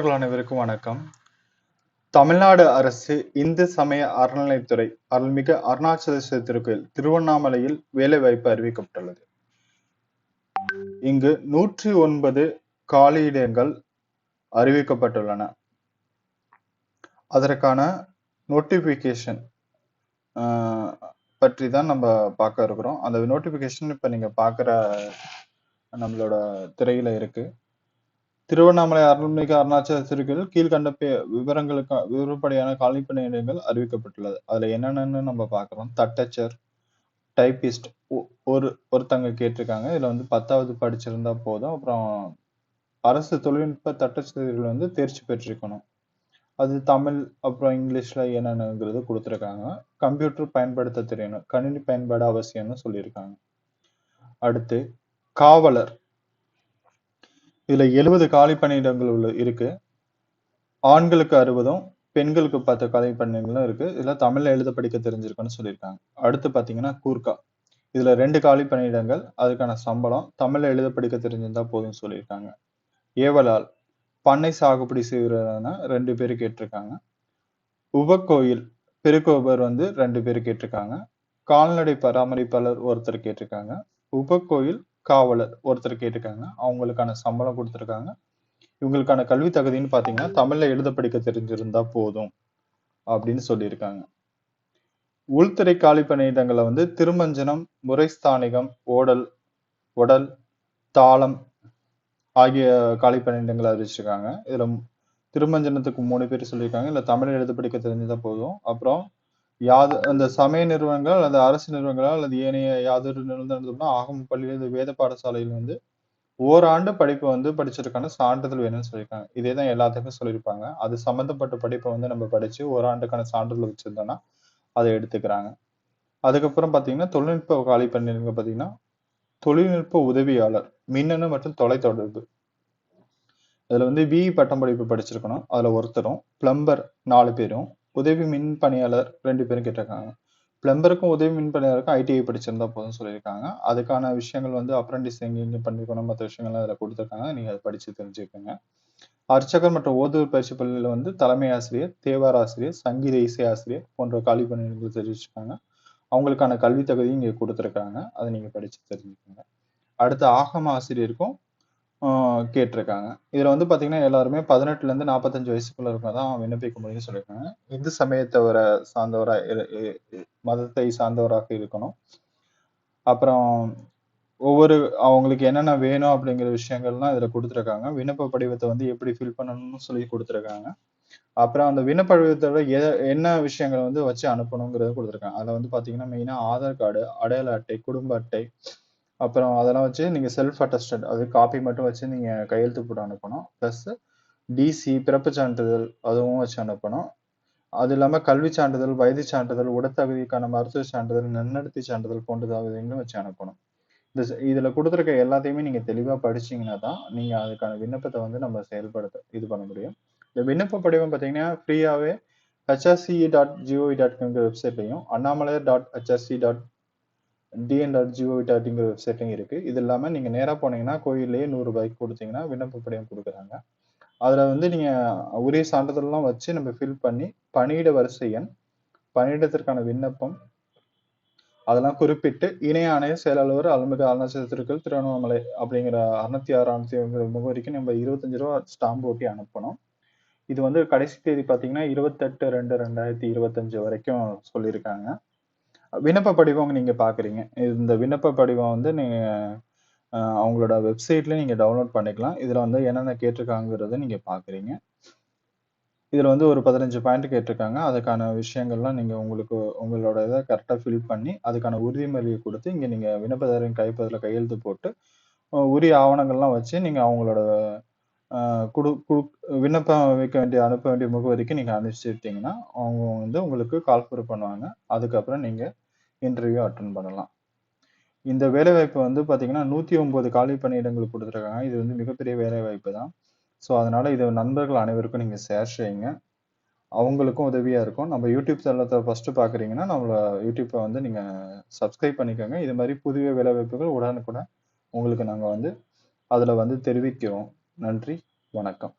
அனைவருக்கும் வணக்கம். தமிழ்நாடு அரசு இந்து சமய அறநிலைத்துறை அருள்மிகு அருணாச்சலேஸ்வரர் திருக்கோயில் திருவண்ணாமலையில் வேலைவாய்ப்பு அறிவிக்கப்பட்டுள்ளது. இங்கு நூற்றி ஒன்பது காலியிடங்கள் அறிவிக்கப்பட்டுள்ளன. அதற்கான நோட்டிபிகேஷன் பற்றி தான் நம்ம பார்க்க இருக்கிறோம். அந்த நோட்டிபிகேஷன் இப்போ நீங்க பார்க்குற நம்மளோட திரையில இருக்கு. திருவண்ணாமலை அருள்மிகு அருணாச்சல திருக்கோயில் கீழ்கண்ட விவரங்களுக்கு விவரப்படியான காலி நிலையங்கள் அறிவிக்கப்பட்டுள்ளது. அதுல என்னென்னு நம்ம பார்க்குறோம். தட்டச்சர் டைபிஸ்ட் ஒரு ஒருத்தங்க கேட்டிருக்காங்க. இதுல வந்து பத்தாவது படிச்சிருந்தா போதும். அப்புறம் அரசு தொழில்நுட்ப தட்டச்சர்கள் வந்து தேர்ச்சி பெற்றிருக்கணும். அது தமிழ் அப்புறம் இங்கிலீஷ்ல என்னென்னங்கிறது கொடுத்துருக்காங்க. கம்ப்யூட்டர் பயன்படுத்த தெரியணும். கணினி பயன்பாடு அவசியம்னு சொல்லியிருக்காங்க. அடுத்து காவலர். இதுல எழுபது காலி பணியிடங்கள் உள்ள இருக்கு. ஆண்களுக்கு அறுபதும் பெண்களுக்கு பத்து காலி பணியிடங்களும் இருக்கு. இதுல தமிழ்ல எழுத படிக்க தெரிஞ்சிருக்குன்னு சொல்லியிருக்காங்க. அடுத்து பாத்தீங்கன்னா கூர்க்கா இதுல ரெண்டு காலி பணியிடங்கள் அதுக்கான சம்பளம் தமிழ்ல எழுத படிக்க தெரிஞ்சிருந்தா போதும்னு சொல்லியிருக்காங்க. ஏவலால் பண்ணை சாகுபடி செய்கிறதுனா ரெண்டு பேர் கேட்டிருக்காங்க. உபக்கோயில் பெருக்கோபர் வந்து ரெண்டு பேர் கேட்டிருக்காங்க. கால்நடை பராமரிப்பாளர் ஒருத்தர் கேட்டிருக்காங்க. உபக்கோயில் காவலர் ஒருத்தர் கேட்டிருக்காங்க. அவங்களுக்கான சம்பளம் கொடுத்துருக்காங்க. இவங்களுக்கான கல்வி தகுதின்னு பார்த்தீங்கன்னா தமிழில் எழுத படிக்க தெரிஞ்சிருந்தா போதும் அப்படின்னு சொல்லியிருக்காங்க. உள்துறை காலி பணியிடங்களை வந்து திருமஞ்சனம் முறைஸ்தானிகம் ஓடல் உடல் தாளம் ஆகிய காலி பணியிடங்களை அறிவிச்சிருக்காங்க. இதில் திருமஞ்சனத்துக்கு மூணு பேர் சொல்லியிருக்காங்க. இல்லை தமிழ் எழுத படிக்க தெரிஞ்சதா போதும். அப்புறம் யாது அந்த சமய நிறுவனங்கள் அல்லது அரசு நிறுவனங்கள் அல்லது ஏனைய யாதொரு நிறுவனம் ஆகம பள்ளியில் இது வேத பாடசாலையில் வந்து ஓராண்டு படிப்பு வந்து படிச்சிருக்கான சான்றிதழ் வேணும்னு சொல்லியிருக்காங்க. இதே தான் எல்லாத்துக்கும் சொல்லியிருப்பாங்க. அது சம்மந்தப்பட்ட படிப்பை வந்து நம்ம படித்து ஓராண்டுக்கான சான்றிதழ் வச்சிருந்தோம்னா அதை எடுத்துக்கிறாங்க. அதுக்கப்புறம் பார்த்தீங்கன்னா தொழில்நுட்ப காலி பண்ணிருங்க தொழில்நுட்ப உதவியாளர் மின்னணு மற்றும் தொலைத்தொடர்பு. இதில் வந்து பிஇ பட்டம் படிப்பு படிச்சிருக்கணும். அதில் ஒருத்தரும் பிளம்பர் நாலு பேரும் உதவி மின் பணியாளர் ரெண்டு பேரும் கேட்டிருக்காங்க. பிளம்பருக்கும் உதவி மின் பணியாளருக்கும் ஐடிஐ படிச்சிருந்தா போதும் சொல்லியிருக்காங்க. அதுக்கான விஷயங்கள் வந்து அப்ரண்டிஸ் எங்கெங்கே பண்ணிக்கணும் மற்ற விஷயங்கள்லாம் அதில் கொடுத்துருக்காங்க. நீங்கள் அதை படித்து தெரிஞ்சுக்கோங்க. அர்ச்சகர் மற்றும் ஓதூர் பயிற்சி பள்ளியில் வந்து தலைமை ஆசிரியர் தேவார் ஆசிரியர் சங்கீத இசை ஆசிரியர் போன்ற காலி பணியிடங்கள் தெரிவிச்சிருக்காங்க. அவங்களுக்கான கல்வி தகுதியும் இங்கே கொடுத்துருக்காங்க. அதை நீங்கள் படித்து தெரிஞ்சுக்கோங்க. அடுத்து ஆகம ஆசிரியருக்கும் கேட்டிருக்காங்க. இதில் வந்து பார்த்தீங்கன்னா எல்லாருமே பதினெட்டுல இருந்து நாற்பத்தஞ்சு வயசுக்குள்ள இருக்க தான் விண்ணப்பிக்க முடியும்னு சொல்லியிருக்காங்க. இந்து சமயத்தவரை சார்ந்தவராக மதத்தை சார்ந்தவராக இருக்கணும். அப்புறம் ஒவ்வொரு அவங்களுக்கு என்னென்ன வேணும் அப்படிங்கிற விஷயங்கள்லாம் இதுல கொடுத்துருக்காங்க. விண்ணப்ப படிவத்தை வந்து எப்படி ஃபில் பண்ணணும்னு சொல்லி கொடுத்துருக்காங்க. அப்புறம் அந்த விண்ணப்ப படிவத்தோட எ- என்ன விஷயங்களை வந்து வச்சு அனுப்பணுங்கிறத கொடுத்துருக்காங்க. அதில் வந்து பார்த்தீங்கன்னா மெயினாக ஆதார் கார்டு அடையாள அட்டை குடும்ப அட்டை அப்புறம் அதெல்லாம் வச்சு நீங்கள் செல்ஃப் அட்டஸ்டட் அது காப்பி மட்டும் வச்சு நீங்கள் கையெழுத்து போட்டு அனுப்பணும். ப்ளஸ்ஸு டிசி பிறப்பு சான்றிதழ் அதுவும் வச்சு அனுப்பணும். அது இல்லாமல் கல்வி சான்றிதழ் வயது சான்றிதழ் உடத்தகுதிக்கான மருத்துவ சான்றிதழ் நன்னடத்தை சான்றிதழ் போன்ற தகுதிகளும் வச்சு அனுப்பணும். இந்த இதில் கொடுத்துருக்க எல்லாத்தையுமே நீங்கள் தெளிவாக படிச்சிங்கன்னா தான் நீங்கள் அதுக்கான விண்ணப்பத்தை வந்து நம்ம செயல்படுத்த இது பண்ண முடியும். இந்த விண்ணப்ப படிவம் பார்த்தீங்கன்னா ஃப்ரீயாகவே ஹெச்ஆர்சி டாட் ஜிஓவி டாட் காம்ங்கிற வெப்சைட்லையும் Annamalaiyar dot HRC dot TN dot GOV டாட்ங்கிற வெப்சைட்லையும் இருக்குது இது இல்லாமல் நீங்கள் நேராக போனீங்கன்னா கோயிலே நூறு ரூபாய்க்கு கொடுத்தீங்கன்னா விண்ணப்ப படிவம் கொடுக்குறாங்க. அதில் வந்து நீங்கள் உரிய சான்றிதழ்லாம் வச்சு நம்ம ஃபில் பண்ணி பணியிட வரிசை எண் பணியிடத்திற்கான விண்ணப்பம் அதெல்லாம் குறிப்பிட்டு இணைய ஆணைய செயலாளர் அலுமிக அருணாச்சலத்திற்குள் திருவண்ணாமலை அப்படிங்கிற அறுநூத்தி ஆறு அறுநூத்தி முகவரிக்கு நம்ம இருபத்தஞ்சு ரூபா ஸ்டாம்ப் ஓட்டி அனுப்பணும். இது வந்து கடைசி தேதி பார்த்தீங்கன்னா இருபத்தெட்டு ரெண்டு ரெண்டாயிரத்தி இருபத்தஞ்சு வரைக்கும் சொல்லியிருக்காங்க. விண்ணப்ப படிவம் நீங்க பாக்குறீங்க. இந்த விண்ணப்ப படிவம் வந்து நீங்க அவங்களோட வெப்சைட்ல நீங்க டவுன்லோட் பண்ணிக்கலாம். இதுல வந்து என்னென்ன கேட்டிருக்காங்கிறத நீங்க பாக்குறீங்க. இதுல வந்து ஒரு பதினஞ்சு பாயிண்ட் கேட்டிருக்காங்க. அதுக்கான விஷயங்கள்லாம் நீங்க உங்களுக்கு உங்களோட இதை கரெக்டா ஃபில் பண்ணி அதுக்கான உறுதிமொழியை கொடுத்து இங்க நீங்க விண்ணப்பதாரின் கைப்பதில் கையெழுத்து போட்டு உரிய ஆவணங்கள்லாம் வச்சு நீங்க அவங்களோட குடு குடு- விண்ணப்பம் வைக்க வேண்டிய அனுப்ப வேண்டிய முகவரிக்கு நீங்க அனுப்பிச்சிட்டீங்கன்னா அவங்க வந்து உங்களுக்கு கால்ஃபர் பண்ணுவாங்க. அதுக்கப்புறம் நீங்க இன்டர்வியூ அட்டன் பண்ணலாம். இந்த வேலைவாய்ப்பு வந்து பார்த்தீங்கன்னா நூற்றி ஒம்பது காலி பணியிடங்கள் கொடுத்துருக்காங்க. இது வந்து மிகப்பெரிய வேலைவாய்ப்பு தான். ஸோ அதனால் இது நண்பர்கள் அனைவருக்கும் நீங்கள் ஷேர் செய்யுங்க. அவங்களுக்கும் உதவியாக இருக்கும். நம்ம யூடியூப் தளத்தை ஃபஸ்ட்டு பார்க்குறீங்கன்னா நம்மள யூடியூப்பை வந்து நீங்கள் சப்ஸ்கிரைப் பண்ணிக்கோங்க. இது மாதிரி புதிய வேலைவாய்ப்புகள் உடனுக்குடன் உங்களுக்கு நாங்கள் வந்து அதில் வந்து தெரிவிக்கிறோம். நன்றி வணக்கம்.